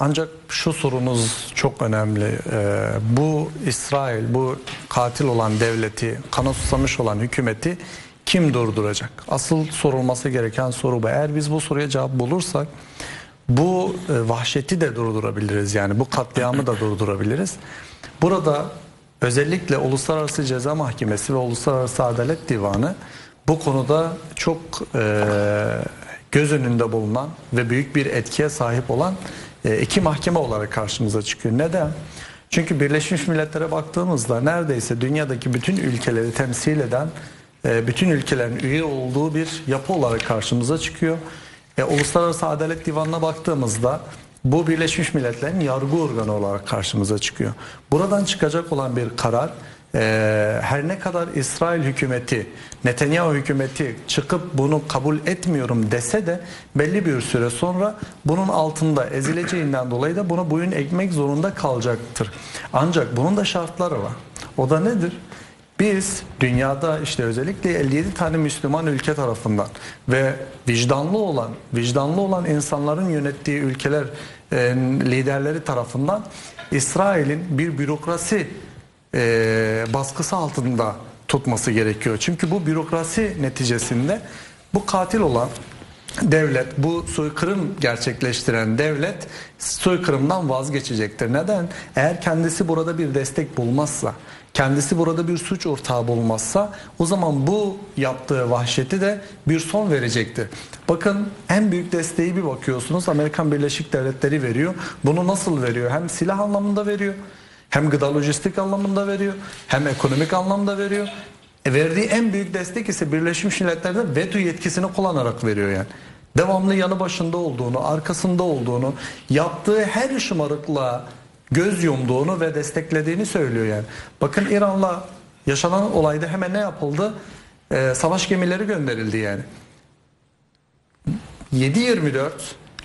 Ancak şu sorunuz çok önemli. Ee, bu İsrail, bu katil olan devleti, kana susamış olan hükümeti kim durduracak? Asıl sorulması gereken soru bu. Eğer biz bu soruya cevap bulursak bu e, vahşeti de durdurabiliriz. Yani bu katliamı da durdurabiliriz. Burada özellikle Uluslararası Ceza Mahkemesi ve Uluslararası Adalet Divanı bu konuda çok e, göz önünde bulunan ve büyük bir etkiye sahip olan iki mahkeme olarak karşımıza çıkıyor. Neden? Çünkü Birleşmiş Milletler'e baktığımızda neredeyse dünyadaki bütün ülkeleri temsil eden, e, bütün ülkelerin üye olduğu bir yapı olarak karşımıza çıkıyor. E, Uluslararası Adalet Divanı'na baktığımızda bu Birleşmiş Milletler'in yargı organı olarak karşımıza çıkıyor. Buradan çıkacak olan bir karar e, her ne kadar İsrail hükümeti, Netanyahu hükümeti çıkıp bunu kabul etmiyorum dese de belli bir süre sonra bunun altında ezileceğinden dolayı da bunu boyun ekmek zorunda kalacaktır. Ancak bunun da şartları var. O da nedir? Biz dünyada işte özellikle 57 tane Müslüman ülke tarafından ve vicdanlı olan vicdanlı olan insanların yönettiği ülkeler e, liderleri tarafından İsrail'in bir bürokrasi e, baskısı altında tutması gerekiyor. Çünkü bu bürokrasi neticesinde bu katil olan devlet, bu soykırım gerçekleştiren devlet soykırımdan vazgeçecektir. Neden? Eğer kendisi burada bir destek bulmazsa, kendisi burada bir suç ortağı bulmazsa o zaman bu yaptığı vahşeti de bir son verecektir. Bakın en büyük desteği bir bakıyorsunuz Amerikan Birleşik Devletleri veriyor. Bunu nasıl veriyor? Hem silah anlamında veriyor, hem gıda lojistik anlamında veriyor, hem ekonomik anlamda veriyor. E verdiği en büyük destek ise Birleşmiş Milletler'de veto yetkisini kullanarak veriyor yani. Devamlı yanı başında olduğunu, arkasında olduğunu, yaptığı her şımarıkla göz yumduğunu ve desteklediğini söylüyor yani. Bakın İran'la yaşanan olayda hemen ne yapıldı? Ee, savaş gemileri gönderildi yani. 7-24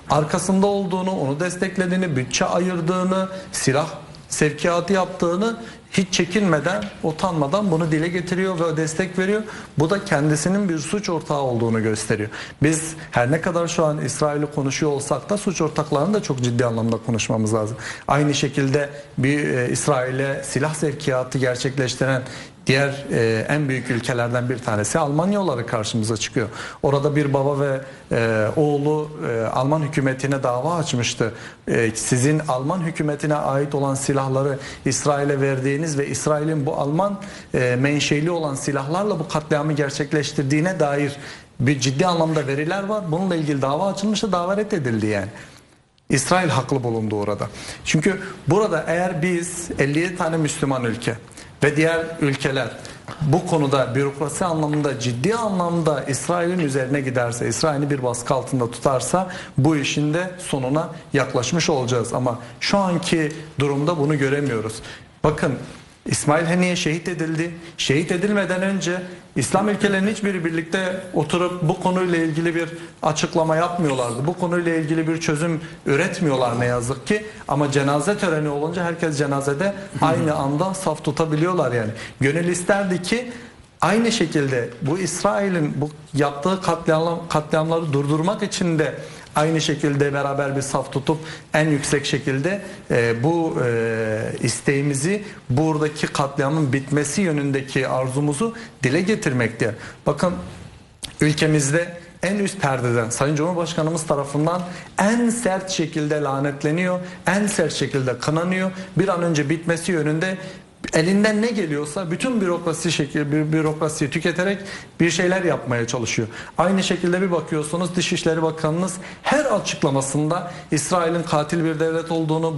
arkasında olduğunu, onu desteklediğini, bütçe ayırdığını, silah sevkiyatı yaptığını hiç çekinmeden, utanmadan bunu dile getiriyor ve destek veriyor. Bu da kendisinin bir suç ortağı olduğunu gösteriyor. Biz her ne kadar şu an İsrail'i konuşuyor olsak da suç ortaklarını da çok ciddi anlamda konuşmamız lazım. Aynı şekilde bir e, İsrail'e silah sevkiyatı gerçekleştiren Diğer e, en büyük ülkelerden bir tanesi Almanya olarak karşımıza çıkıyor. Orada bir baba ve e, oğlu e, Alman hükümetine dava açmıştı. E, sizin Alman hükümetine ait olan silahları İsrail'e verdiğiniz ve İsrail'in bu Alman e, menşeli olan silahlarla bu katliamı gerçekleştirdiğine dair bir ciddi anlamda veriler var. Bununla ilgili dava açılmıştı, dava reddedildi yani. İsrail haklı bulundu orada. Çünkü burada eğer biz 57 tane Müslüman ülke ve diğer ülkeler bu konuda bürokrasi anlamında ciddi anlamda İsrail'in üzerine giderse, İsrail'i bir baskı altında tutarsa bu işin de sonuna yaklaşmış olacağız. Ama şu anki durumda bunu göremiyoruz. Bakın İsmail Haniye şehit edildi. Şehit edilmeden önce İslam ülkelerinin hiçbiri birlikte oturup bu konuyla ilgili bir açıklama yapmıyorlardı. Bu konuyla ilgili bir çözüm üretmiyorlar ne yazık ki. Ama cenaze töreni olunca herkes cenazede aynı anda saf tutabiliyorlar yani. Gönül isterdi ki aynı şekilde bu İsrail'in bu yaptığı katliam, katliamları durdurmak için de aynı şekilde beraber bir saf tutup en yüksek şekilde e, bu e, isteğimizi buradaki katliamın bitmesi yönündeki arzumuzu dile getirmekte. Bakın ülkemizde en üst perdeden Sayın Cumhurbaşkanımız tarafından en sert şekilde lanetleniyor, en sert şekilde kınanıyor. Bir an önce bitmesi yönünde elinden ne geliyorsa bütün bürokrasi şekil bir bürokrasiyi tüketerek bir şeyler yapmaya çalışıyor. Aynı şekilde bir bakıyorsunuz Dışişleri Bakanınız her açıklamasında İsrail'in katil bir devlet olduğunu